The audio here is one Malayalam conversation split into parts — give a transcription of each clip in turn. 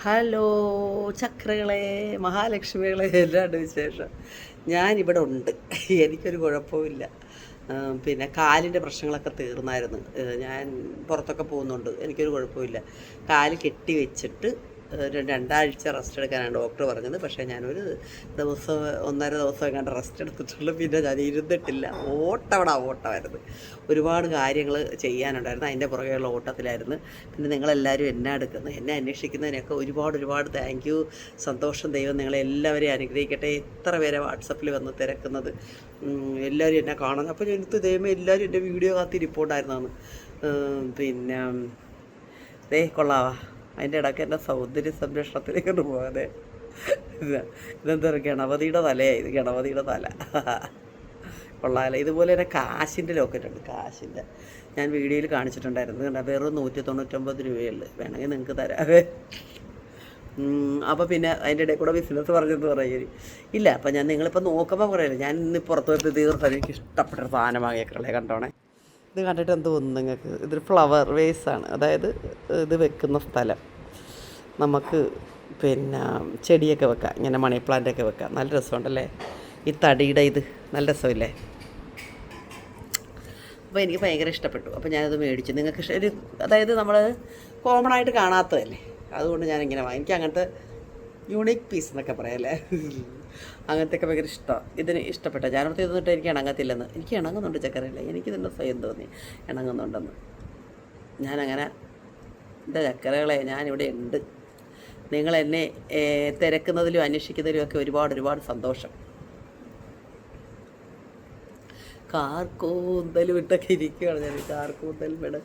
ഹലോ ചക്രകളെ മഹാലക്ഷ്മികളെ എല്ലാണ്ട് വിശേഷം. ഞാനിവിടെ ഉണ്ട്. എനിക്കൊരു കുഴപ്പമില്ല പിന്നെ കാലിന്റെ പ്രശ്നങ്ങളൊക്കെ തീർന്നായിരുന്നു. ഞാൻ പുറത്തൊക്കെ പോകുന്നുണ്ട്. എനിക്കൊരു കുഴപ്പമില്ല കാൽ കെട്ടി വെച്ചിട്ട് ഒരു രണ്ടാഴ്ച റെസ്റ്റ് എടുക്കാനാണ് ഡോക്ടർ പറഞ്ഞത്. പക്ഷേ ഞാനൊരു ദിവസം ഒന്നര ദിവസം എങ്ങാണ്ട് റെസ്റ്റ് എടുത്തിട്ടുള്ളൂ. പിന്നെ ഞാൻ ഇരുന്നിട്ടില്ല. ഓട്ടവിടെ ഓട്ടമായിരുന്നു. ഒരുപാട് കാര്യങ്ങൾ ചെയ്യാനുണ്ടായിരുന്നു. അതിന്റെ പുറകെയുള്ള ഓട്ടത്തിലായിരുന്നു. പിന്നെ നിങ്ങളെല്ലാവരും എന്നെ എടുക്കുന്നു എന്നെ അന്വേഷിക്കുന്നതിനൊക്കെ ഒരുപാട് ഒരുപാട് താങ്ക് യു സന്തോഷം ദൈവം നിങ്ങളെ എല്ലാവരെയും അനുഗ്രഹിക്കട്ടെ. എത്ര പേരെ വാട്സപ്പിൽ വന്ന് തിരക്കുന്നത്. എല്ലാവരും എന്നെ കാണുന്നു. അപ്പോൾ എനിക്ക് ദൈവം എല്ലാവരും എന്റെ വീഡിയോ കാത്തിരിപ്പുണ്ടായിരുന്നാണ് പിന്നെ ദേ കൊള്ളാവാ. അതിന്റെ ഇടയ്ക്ക് എന്റെ സൗന്ദര്യ സംരക്ഷണത്തിലേക്ക് പോകാതെ ഇത് ഇതെന്താ ഗണപതിയുടെ തലയായി. ഇത് ഗണപതിയുടെ തല. കൊള്ളാല. ഇതുപോലെ തന്നെ കാശിന്റെ ലോക്കറ്റ് ഉണ്ട് കാശിന്റെ. ഞാൻ വീഡിയോയിൽ കാണിച്ചിട്ടുണ്ടായിരുന്നു കണ്ട? വെറും നൂറ്റി തൊണ്ണൂറ്റൊമ്പത് രൂപയുള്ളു. വേണമെങ്കിൽ നിങ്ങൾക്ക് തരാവേ അപ്പോൾ പിന്നെ അതിന്റെ ഇടയിൽ കൂടെ ബിസിനസ് പറഞ്ഞെന്ന് പറയും. ഇല്ല അപ്പം ഞാൻ നിങ്ങളിപ്പോൾ നോക്കുമ്പോൾ പറയില്ല ഞാൻ ഇന്ന് പുറത്ത് പോയപ്പോൾ തീർത്തും എനിക്ക് ഇഷ്ടപ്പെട്ട സാധനം സാധനം വാങ്ങിയേക്കളെ കണ്ടോണേ? ഇത് കണ്ടിട്ട് എന്ത് തോന്നുന്നു നിങ്ങൾക്ക്? ഇതൊരു ഫ്ലവർ വേസ് ആണ്. അതായത് ഇത് വെക്കുന്ന സ്ഥലം. നമുക്ക് പിന്നെ ചെടിയൊക്കെ വെക്കാം. ഇങ്ങനെ മണി പ്ലാന്റൊക്കെ വെക്കാം. നല്ല രസമുണ്ടല്ലേ? ഈ തടിയുടെ ഇത് നല്ല രസമില്ലേ? അപ്പോൾ എനിക്ക് ഭയങ്കര ഇഷ്ടപ്പെട്ടു. അപ്പോൾ ഞാനത് മേടിച്ചു. നിങ്ങൾക്ക് ഒരു അതായത് നമ്മൾ കോമൺ ആയിട്ട് കാണാത്തതല്ലേ? അതുകൊണ്ട് ഞാനിങ്ങനെ വാങ്ങി എനിക്ക് അങ്ങനത്തെ യൂണിക് പീസ് എന്നൊക്കെ പറയാമല്ലേ അങ്ങനത്തെ ഒക്കെ ഭയങ്കര ഇഷ്ടമാണ് ഇതിന് ഇഷ്ടപ്പെട്ട ഞാനടുത്ത് ഇതൊന്നിട്ട് എനിക്ക് ഇണങ്ങത്തില്ലെന്ന്. എനിക്ക് ഇണങ്ങുന്നുണ്ട് ചക്കരയില്ല എനിക്ക് തന്നെ സ്വയം തോന്നി ഇണങ്ങുന്നുണ്ടെന്ന്. ഞാനങ്ങനെ എന്റെ ചക്കരകളെ ഞാനിവിടെ ഉണ്ട്. നിങ്ങൾ എന്നെ തിരക്കുന്നതിലും അന്വേഷിക്കുന്നതിലും ഒക്കെ ഒരുപാട് ഒരുപാട് സന്തോഷം. കാർക്കൂന്തൽ വിട്ടൊക്കെ ഇരിക്കുകയാണ് ഞാൻ കാർക്കൂന്തൽ വിട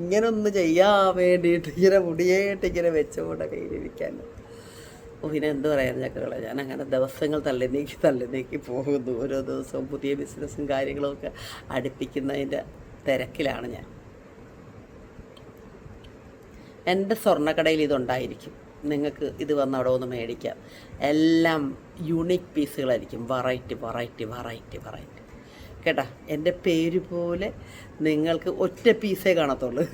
ഇങ്ങനെ ഒന്ന് ചെയ്യാൻ വേണ്ടിയിട്ട് ഇങ്ങനെ മുടിയേട്ട് ഇങ്ങനെ വെച്ചുകൊണ്ടൊക്കെ ഇരിക്കാൻ പിന്നെ എന്ത് പറയാൻ ചക്കകളെ ഞാൻ അങ്ങനെ ദിവസങ്ങൾ തള്ളി നീക്കി തള്ളി നീക്കി പോകുന്നു. ഓരോ ദിവസവും പുതിയ ബിസിനസ്സും കാര്യങ്ങളും ഒക്കെ അടുപ്പിക്കുന്നതിന്റെ തിരക്കിലാണ് ഞാൻ. എന്റെ സ്വർണക്കടയിൽ ഇതുണ്ടായിരിക്കും. നിങ്ങൾക്ക് ഇത് വന്ന് അവിടെ ഒന്ന് മേടിക്കാം. എല്ലാം unique പീസുകളായിരിക്കും. Variety variety variety variety. കേട്ടാ എന്റെ പേര് പോലെ നിങ്ങൾക്ക് ഒറ്റ പീസേ കാണത്തുള്ളൂ.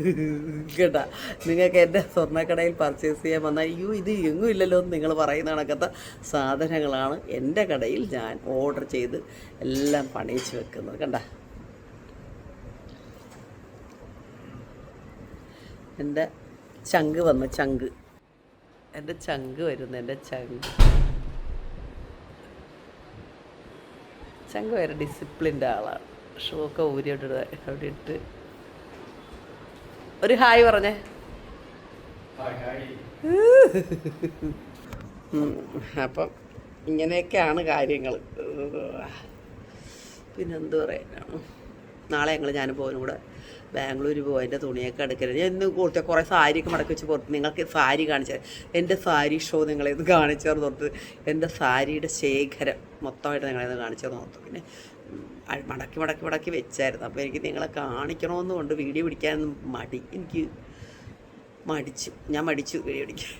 കേട്ടാ നിങ്ങൾക്ക് എന്റെ സ്വർണക്കടയിൽ പർച്ചേസ് ചെയ്യാൻ വന്നാൽ അയ്യോ ഇത് എങ്ങും ഇല്ലല്ലോ എന്ന് നിങ്ങൾ പറയുന്ന കണക്കത്തെ സാധനങ്ങളാണ് എന്റെ കടയിൽ ഞാൻ ഓർഡർ ചെയ്ത് എല്ലാം പണിയിച്ച് വെക്കുന്നത്. കണ്ടാ? എന്റെ ചങ്ക് വന്ന് ചങ്ക്. എന്റെ ചങ്ക് വരുന്നു എന്റെ ചങ്ക്. ചങ്ക് വരെ ഡിസിപ്ലിന്റെ ആളാണ്. ഷൂക്കെ ഊരിയിട്ട് അവിടെ ഇട്ട്. ഒരു ഹായ് പറഞ്ഞേ. അപ്പം ഇങ്ങനെയൊക്കെയാണ് കാര്യങ്ങൾ പിന്നെന്ത് പറയാനാണ് നാളെ ഞങ്ങൾ ഞാൻ പോകുന്ന കൂടെ ബാംഗ്ലൂർ പോയി എന്റെ തുണിയൊക്കെ എടുക്കരുത് ഞാൻ ഇന്ന് കൊടുത്ത കുറേ സാരിയൊക്കെ മടക്കി വെച്ച് പുറത്ത് നിങ്ങൾക്ക് സാരി കാണിച്ചു തരാം. എന്റെ സാരി ഷോ നിങ്ങളെ ഇത് കാണിച്ചു തന്നു തൊട്ട് എന്റെ സാരിയുടെ ശേഖരം മൊത്തമായിട്ട് നിങ്ങളെ കാണിച്ചു തന്നു ഓർത്തു പിന്നെ മടക്കി മടക്കി മടക്കി വെച്ചായിരുന്നു. അപ്പോൾ എനിക്ക് നിങ്ങളെ കാണിക്കണമെന്ന് കൊണ്ട് വീഡിയോ പിടിക്കാൻ മടി. എനിക്ക് മടിച്ചു. ഞാൻ മടിച്ചു വീഡിയോ പിടിക്കാൻ.